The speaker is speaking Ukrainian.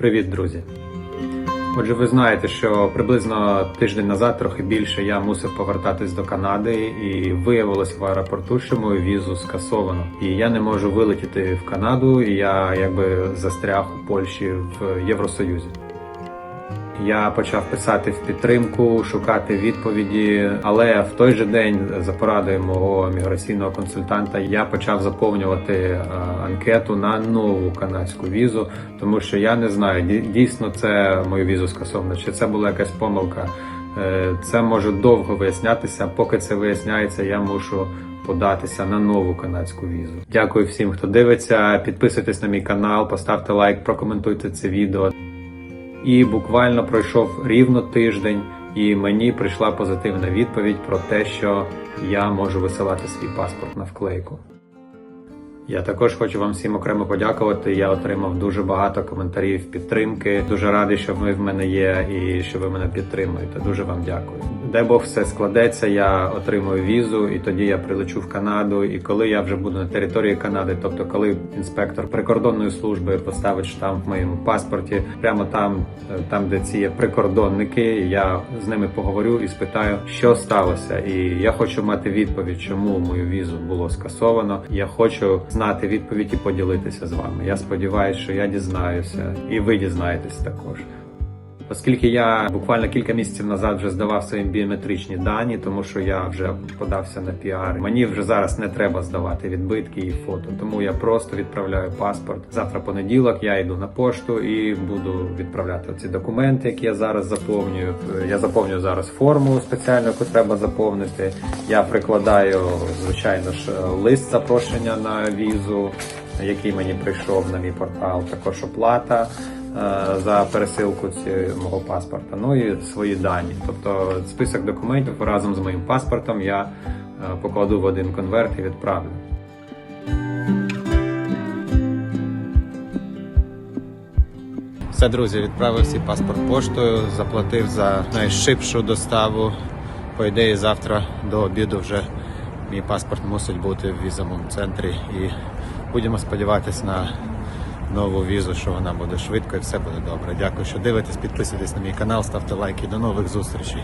Привіт, друзі! Отже, ви знаєте, що приблизно тиждень назад, трохи більше, я мусив повертатись до Канади, і виявилось в аеропорту, що мою візу скасовано. І я не можу вилетіти в Канаду, і я якби застряг у Польщі в Євросоюзі. Я почав писати в підтримку, шукати відповіді, але в той же день за порадою мого міграційного консультанта я почав заповнювати е, анкету на нову канадську візу, тому що я не знаю, дійсно це мою візу скасовано, чи це була якась помилка. Е, Це може довго вияснятися. Поки це виясняється, я мушу податися на нову канадську візу. Дякую всім, хто дивиться. Підписуйтесь на мій канал, поставте лайк, прокоментуйте це відео. І буквально пройшов рівно тиждень, і мені прийшла позитивна відповідь про те, що я можу висилати свій паспорт на вклейку. Я також хочу вам всім окремо подякувати. Я отримав дуже багато коментарів підтримки. Дуже радий, що ви в мене є і що ви мене підтримуєте. Дуже вам дякую. Дай Бог все складеться. Я отримую візу, і тоді я прилечу в Канаду. І коли я вже буду на території Канади, тобто коли інспектор прикордонної служби поставить штамп в моєму паспорті, прямо там, е, там де ці є прикордонники, я з ними поговорю і спитаю, що сталося. І я хочу мати відповідь, чому мою візу було скасовано. Я хочу знати відповідь і поділитися з вами. Я сподіваюся, що я дізнаюся, і ви дізнаєтесь також. Оскільки я буквально кілька місяців назад вже здавав свої біометричні дані, тому що я вже подався на піар. Мені вже зараз не треба здавати відбитки і фото. Тому я просто відправляю паспорт. Завтра понеділок я йду на пошту і буду відправляти ці документи, які я зараз заповнюю. Я заповнюю зараз форму спеціальну, яку треба заповнити. Я прикладаю звичайно ж лист запрошення на візу, який мені прийшов на мій портал. Також оплата за пересилку мого паспорта, ну і свої дані. Тобто список документів разом з моїм паспортом я е, покладу в один конверт і відправлю. Все, друзі, відправив свій паспорт поштою, заплатив за найшибшу доставу. По ідеї, завтра до обіду вже мій паспорт мусить бути в візовому центрі. І будемо сподіватися на нову візу, що вона буде швидко і все буде добре. Дякую, що дивитесь, підписуйтесь на мій канал, ставте лайки. До нових зустрічей.